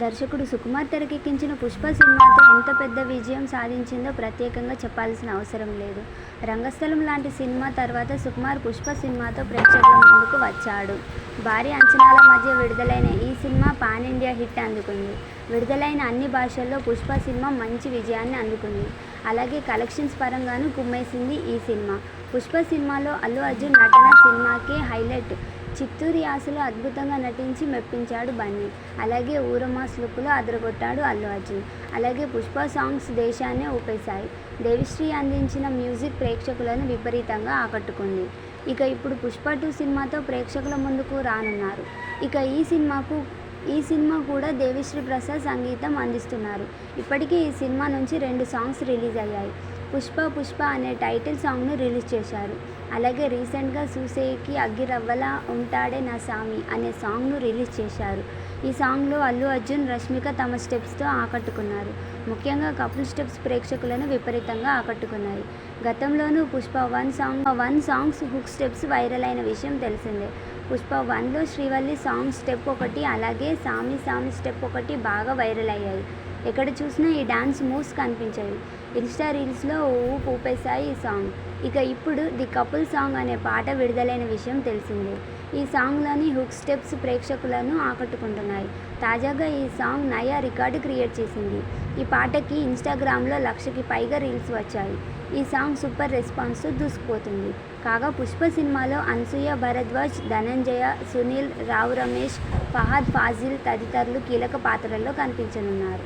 దర్శకుడు సుకుమార్ తెరకెక్కించిన పుష్ప సినిమాతో ఎంత పెద్ద విజయం సాధించిందో ప్రత్యేకంగా చెప్పాల్సిన అవసరం లేదు. రంగస్థలం లాంటి సినిమా తర్వాత సుకుమార్ పుష్ప సినిమాతో ప్రేక్షకుల ముందుకు వచ్చాడు. భారీ అంచనాల మధ్య విడుదలైన ఈ సినిమా పాన్ ఇండియా హిట్ అందుకుంది. విడుదలైన అన్ని భాషల్లో పుష్ప సినిమా మంచి విజయాన్ని అందుకుంది. అలాగే కలెక్షన్స్ పరంగానూ కుమ్మేసింది ఈ సినిమా. పుష్ప సినిమాలో అల్లు అర్జున్ నటన సినిమాకే హైలైట్. చిత్తూరు యాసలో అద్భుతంగా నటించి మెప్పించాడు బన్నీ. అలాగే ఊరమాస్ లుక్లో అదరగొట్టాడు అల్లు అర్జున్. అలాగే పుష్ప సాంగ్స్ దేశాన్నే ఊపేశాయి. దేవిశ్రీ అందించిన మ్యూజిక్ ప్రేక్షకులను విపరీతంగా ఆకట్టుకుంది. ఇక ఇప్పుడు పుష్ప టూ సినిమాతో ప్రేక్షకుల ముందుకు రానున్నారు. ఇక ఈ సినిమాకు ఈ సినిమా కూడా దేవిశ్రీ ప్రసాద్ సంగీతం అందిస్తున్నారు. ఇప్పటికే ఈ సినిమా నుంచి రెండు సాంగ్స్ రిలీజ్ అయ్యాయి. పుష్ప పుష్ప అనే టైటిల్ సాంగ్ను రిలీజ్ చేశారు. అలాగే రీసెంట్గా సూసేకి అగ్గిరవ్వలా ఉంటాడే నా సామి అనే సాంగ్ను రిలీజ్ చేశారు. ఈ సాంగ్లో అల్లు అర్జున్ రష్మిక తమ స్టెప్స్తో ఆకట్టుకున్నారు. ముఖ్యంగా కపుల్ స్టెప్స్ ప్రేక్షకులను విపరీతంగా ఆకట్టుకున్నాయి గతంలోనూ Pushpa one song one songs hook steps viral అయిన విషయం తెలిసిందే. పుష్ప వన్లో శ్రీవల్లి సాంగ్ స్టెప్ ఒకటి అలాగే సామి సామి స్టెప్ ఒకటి బాగా వైరల్ అయ్యాయి. ఎక్కడ చూసినా ఈ డాన్స్ మూవ్స్ కనిపించాయి ఇన్స్టా రీల్స్లో ఊ ఊపేశాయి ఈ సాంగ్. ఇక ఇప్పుడు ది కపుల్ సాంగ్ అనే పాట విడుదలైన విషయం తెలిసిందే. ఈ సాంగ్లోని హుక్ స్టెప్స్ ప్రేక్షకులను ఆకట్టుకుంటున్నాయి. తాజాగా ఈ సాంగ్ నయా రికార్డు క్రియేట్ చేసింది. ఈ పాటకి ఇన్స్టాగ్రామ్లో లక్షకి పైగా రీల్స్ వచ్చాయి. ఈ సాంగ్ సూపర్ రెస్పాన్స్ దూసుకుపోతుంది. కాగా పుష్ప సినిమాలో అనసూయ భరద్వాజ్ ధనంజయ సునీల్ రావు రమేష్ ఫహాద్ ఫాజిల్ తదితరులు కీలక పాత్రల్లో కనిపించనున్నారు.